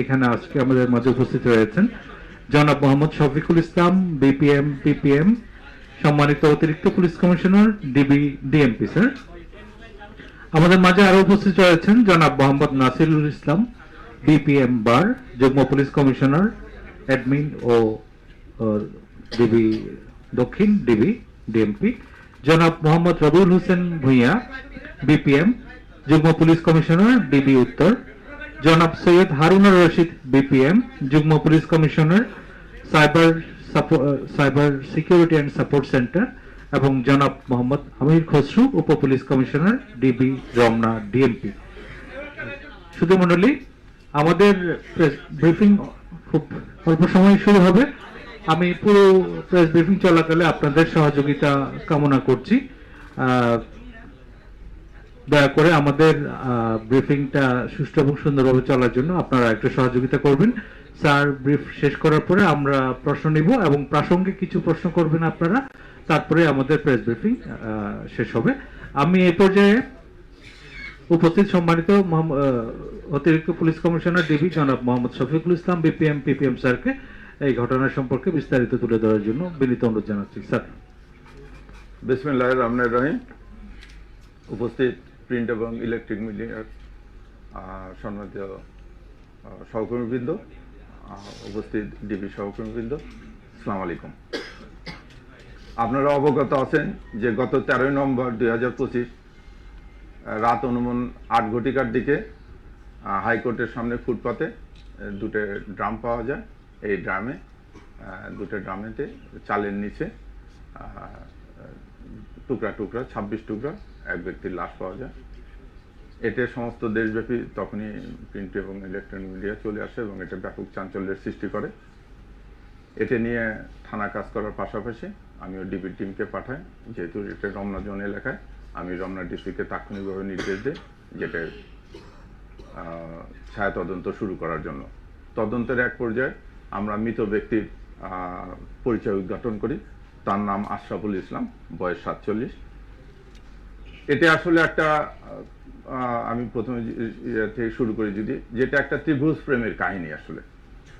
এখানে আজকে আমাদের মাঝে উপস্থিত রয়েছেন জনাব মোহাম্মদ শফিকুল ইসলাম, বিপিএম, পিপিএম, সম্মানিত অতিরিক্ত police commissioner, DB, DMP, sir. আমাদের মাঝে আরও উপস্থিত রয়েছেন জনাব মোহাম্মদ নাসিরুল ইসলাম, বিপিএম বার, যুগ্ম পুলিশ কমিশনার, অ্যাডমিন ও ডিবি, দক্ষিণ ডিবি, ডিএমপি, জনাব মোহাম্মদ রবিউল হোসেন ভূঁইয়া, বিপিএম, যুগ্ম পুলিশ কমিশনার, ডিবি উত্তর জনাব সৈয়দ হারুনুর রশিদ বিপিএম যুগ্ম police commissioner, cyber cyber security and support centre, এবং জনাব মোহাম্মদ আমির খসরু, উপ police commissioner DB Ramna DMP শুধু মন্ডলী আমাদের ব্রিফিং খুব অল্প সময় শুরু হবে। আমি পুরো প্রেস ব্রিফিং চলাকালে আপনাদের সহযোগিতা কামনা করছি। দয়া করে আমাদের ব্রিফিংটা সুষ্ঠু এবং সুন্দরভাবে চলার জন্য আপনারা একটু সহযোগিতা করবেন। স্যার ব্রিফ শেষ করার পরে আমরা প্রশ্ন নিব এবং প্রাসঙ্গিক কিছু প্রশ্ন করবেন আপনারা। তারপরে আমাদের প্রেস ব্রিফিং শেষ হবে। আমি এ পর্যায়ে উপস্থিত সম্মানিত অতিরিক্ত পুলিশ কমিশনার ডিবি জনাব মোহাম্মদ শফিকুল ইসলাম, বিপিএম, পিপিএম স্যারকে এই ঘটনা সম্পর্কে বিস্তারিত তুলে ধরার জন্য বিনীত অনুরোধ জানাচ্ছি। স্যার। বিসমিল্লাহ রহমান রহিম। উপস্থিত প্রিন্ট এবং ইলেকট্রিক মিডিয়ার সম্মানিত সহকর্মীবৃন্দ উপস্থিত ডিবি সহকর্মীবৃন্দ, আসসালামু আলাইকুম। আপনারা অবগত আছেন যে গত তেরোই নভেম্বর দুই হাজার পঁচিশ রাত অনুমান আট ঘটিকার দিকে হাইকোর্টের সামনে ফুটপাতে দুটো ড্রাম পাওয়া যায়। এই ড্রামে দুটো ড্রামেতে চালের নিচে টুকরা টুকরা, ছাব্বিশ টুকরা এক ব্যক্তির লাশ পাওয়া যায়। এতে সমস্ত দেশব্যাপী তখনই প্রিন্ট এবং ইলেকট্রনিক মিডিয়া চলে আসে এবং এটা ব্যাপক চাঞ্চল্যের সৃষ্টি করে। এতে নিয়ে থানা কাজ করার পাশাপাশি আমিও ডিবি টিমকে পাঠাই। যেহেতু এটা রমনা জোন এলাকায়, আমি রমনা ডিস্ট্রিক্টকে তাৎক্ষণিকভাবে নির্দেশ দিই যেটা ছায়া তদন্ত শুরু করার জন্য। তদন্তের এক পর্যায়ে আমরা মৃত ব্যক্তির পরিচয় উদ্ঘাটন করি। তার নাম আশরাফুল ইসলাম, বয়স সাতচল্লিশ। এটা আসলে একটা আমি প্রথমে ইয়ে থেকে শুরু করি যদি, যেটা একটা ত্রিভুজ প্রেমের কাহিনী আসলে।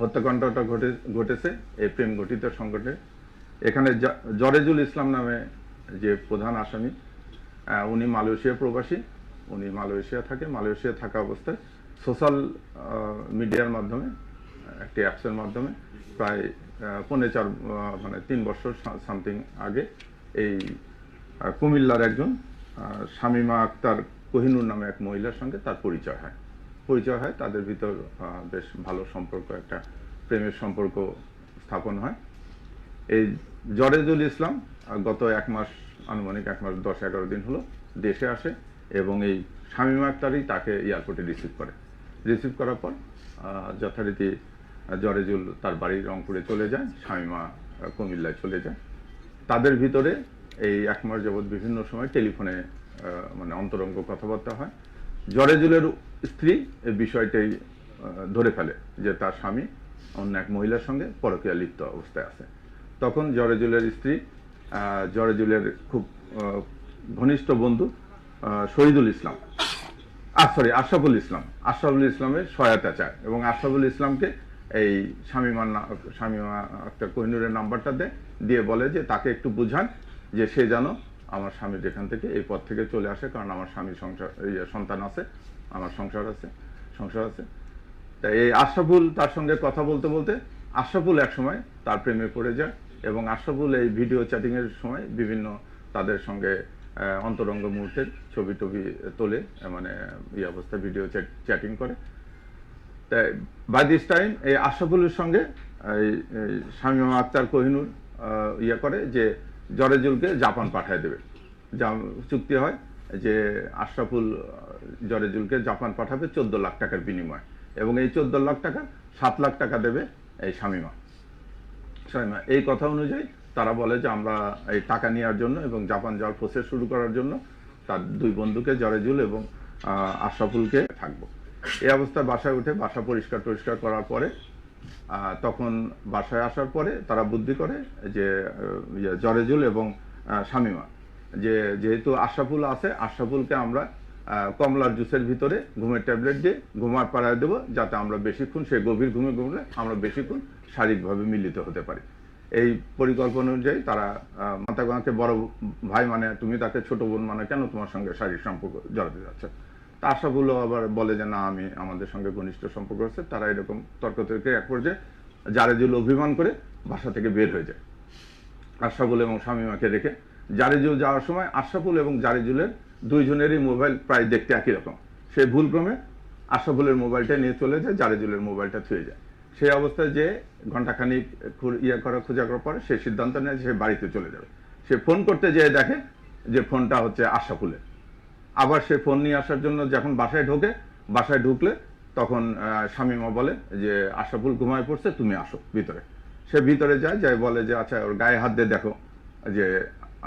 হত্যাকাণ্ডটা ঘটে, ঘটেছে, এই প্রেম ঘটিত সংকটে। এখানে জরেজুল ইসলাম নামে যে প্রধান আসামি উনি মালয়েশিয়া প্রবাসী। উনি মালয়েশিয়া থাকে, মালয়েশিয়া থাকা অবস্থায় সোশ্যাল মিডিয়ার মাধ্যমে, একটি অ্যাপসের মাধ্যমে প্রায় পৌনে চার মানে তিন বছর সামথিং আগে এই কুমিল্লার একজন শামীমা আক্তার কোহিনুর নামে এক মহিলার সঙ্গে তার পরিচয় হয়। পরিচয় হয়, তাদের ভিতর বেশ ভালো সম্পর্ক, একটা প্রেমের সম্পর্ক স্থাপন হয়। এই জরেজুল ইসলাম গত এক মাস, আনুমানিক এক মাস দশ এগারো দিন হলো, দেশে আসে এবং এই শামীমা আক্তারই তাকে এয়ারপোর্টে রিসিভ করে। রিসিভ করার পর যথারীতি জরেজুল তার বাড়ি রংপুরে চলে যায়, শামীমা কুমিল্লায় চলে যায়। তাদের ভিতরে এই এক মাস যাবৎ বিভিন্ন সময় টেলিফোনে মানে অন্তরঙ্গ কথাবার্তা হয়। জরেজুলের স্ত্রী এই বিষয়টাই ধরে ফেলে যে তার স্বামী অন্য এক মহিলার সঙ্গে পরকীয়া লিপ্ত অবস্থায় আছে। তখন জরেজুলের স্ত্রী জরেজুলের খুব ঘনিষ্ঠ বন্ধু শহীদুল ইসলাম। সরি আশরাফুল ইসলাম। আশরাফুল ইসলামের সহায়তা চায় এবং আশরাফুল ইসলামকে এই শামিমার না- শামিমা আক্তার কোহিনুরের নাম্বারটা দেয় দিয়ে বলে যে তাকে একটু বুঝান যে সে যেন আমার স্বামীর এখান থেকে এই পথ থেকে চলে আসে কারণ আমার স্বামীর সংসার ইয়ে, সন্তান আছে আমার সংসার আছে সংসার আছে। তা এই আশরাফুল তার সঙ্গে কথা বলতে বলতে আশরাফুল এক সময় তার প্রেমে পড়ে যায় এবং আশরাফুল এই ভিডিও চ্যাটিংয়ের সময় বিভিন্ন তাদের সঙ্গে অন্তরঙ্গ মুহূর্তের ছবি টবি তোলে মানে এই অবস্থায় ভিডিও চ্যাটিং করে। তাই বাই দিস টাইম এই আশরাফুলের সঙ্গে এই এই শামীমা আক্তার কোহিনুর ইয়ে করে যে জরেজুলকে জাপান পাঠায় দেবে। যা চুক্তি হয় যে আশরাফুল জরেজুলকে জাপান পাঠাবে চোদ্দ লাখ টাকার বিনিময়ে এবং এই চোদ্দ লাখ টাকা সাত লাখ টাকা দেবে এই শামীমা। শামীমা, এই কথা অনুযায়ী তারা বলে যে আমরা এই টাকা নেওয়ার জন্য এবং জাপান যাওয়ার প্রসেস শুরু করার জন্য তার দুই বন্ধুকে জরেজুল এবং আশরাফুলকে থাকব। এই অবস্থায় বাসায় উঠে বাসা পরিষ্কার টরিষ্কার করার পরে তখন বাসায় আসার পরে তারা বুদ্ধি করে যে ইয়ে, জরেজুল এবং শামীমা। যে যেহেতু আশাফুল আছে আশাফুলকে আমরা কমলার জুসের ভিতরে ঘুমের ট্যাবলেট দিয়ে ঘুমার পাড়ায় দেবো যাতে আমরা বেশিক্ষণ সেই গভীর ঘুমে ঘুমলে আমরা বেশিক্ষণ শারীরিকভাবে মিলিত হতে পারি। এই পরিকল্পনা অনুযায়ী তারা আহ, মাতাগাঁকে বড় ভাই মানে তুমি তাকে ছোট বোন মানে কেন তোমার সঙ্গে শারীরিক সম্পর্ক জড়াতে যাচ্ছে? তা আবার বলে যে, না, আমি আমাদের সঙ্গে ঘনিষ্ঠ সম্পর্ক আছে। তারা এরকম তর্ক তর্কে এক পর্যায়ে জারেজুল অভিমান করে বাসা থেকে বের হয়ে যায়। আশরাফুল এবং শামিমাকে রেখে জারিজুল যাওয়ার সময় আশরাফুল এবং জারিজুলের দুইজনেরই মোবাইল প্রায় দেখতে একই রকম। সে ভুলক্রমে আশরাফুলের মোবাইলটা নিয়ে চলে যায়, জারিজুলের মোবাইলটা থুয়ে যায়। সেই অবস্থায় যে ঘন্টাখানিক ইয়ে করা খোঁজা করার পরে সে সিদ্ধান্ত নেয় সে বাড়িতে চলে যাবে। সে ফোন করতে যেয়ে দেখে যে ফোনটা হচ্ছে আশরাফুলের আবার সে ফোন নিয়ে আসার জন্য যখন বাসায় ঢোকে, বাসায় ঢুকলে তখন শামীমা বলে যে, আশরাফুল ঘুমায় পড়ছে, তুমি আসো ভিতরে। সে ভিতরে যায় যাই বলে যে আচ্ছা ওর গায়ে হাত দিয়ে দেখো যে,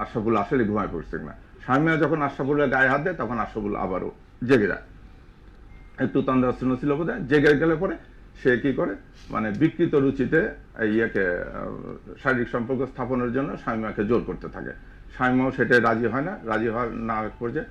আশরাফুল আসলে ঘুমায় পড়ছে কিনা। শামীমা যখন আশরাফুলের গায়ে হাত দেয়, তখন আশরাফুল আবারও জেগে যায়। একটু তন্দ্রাচ্ছন্ন ছিল বোধ জেগে গেলে পরে সে কি করে? মানে বিকৃত রুচিতে ইয়েকে শারীরিক সম্পর্ক স্থাপনের জন্য স্বামীমাকে জোর করতে থাকে। স্বামীমাও সেটা রাজি হয় না, রাজি হওয়ার না পর্যায়ে।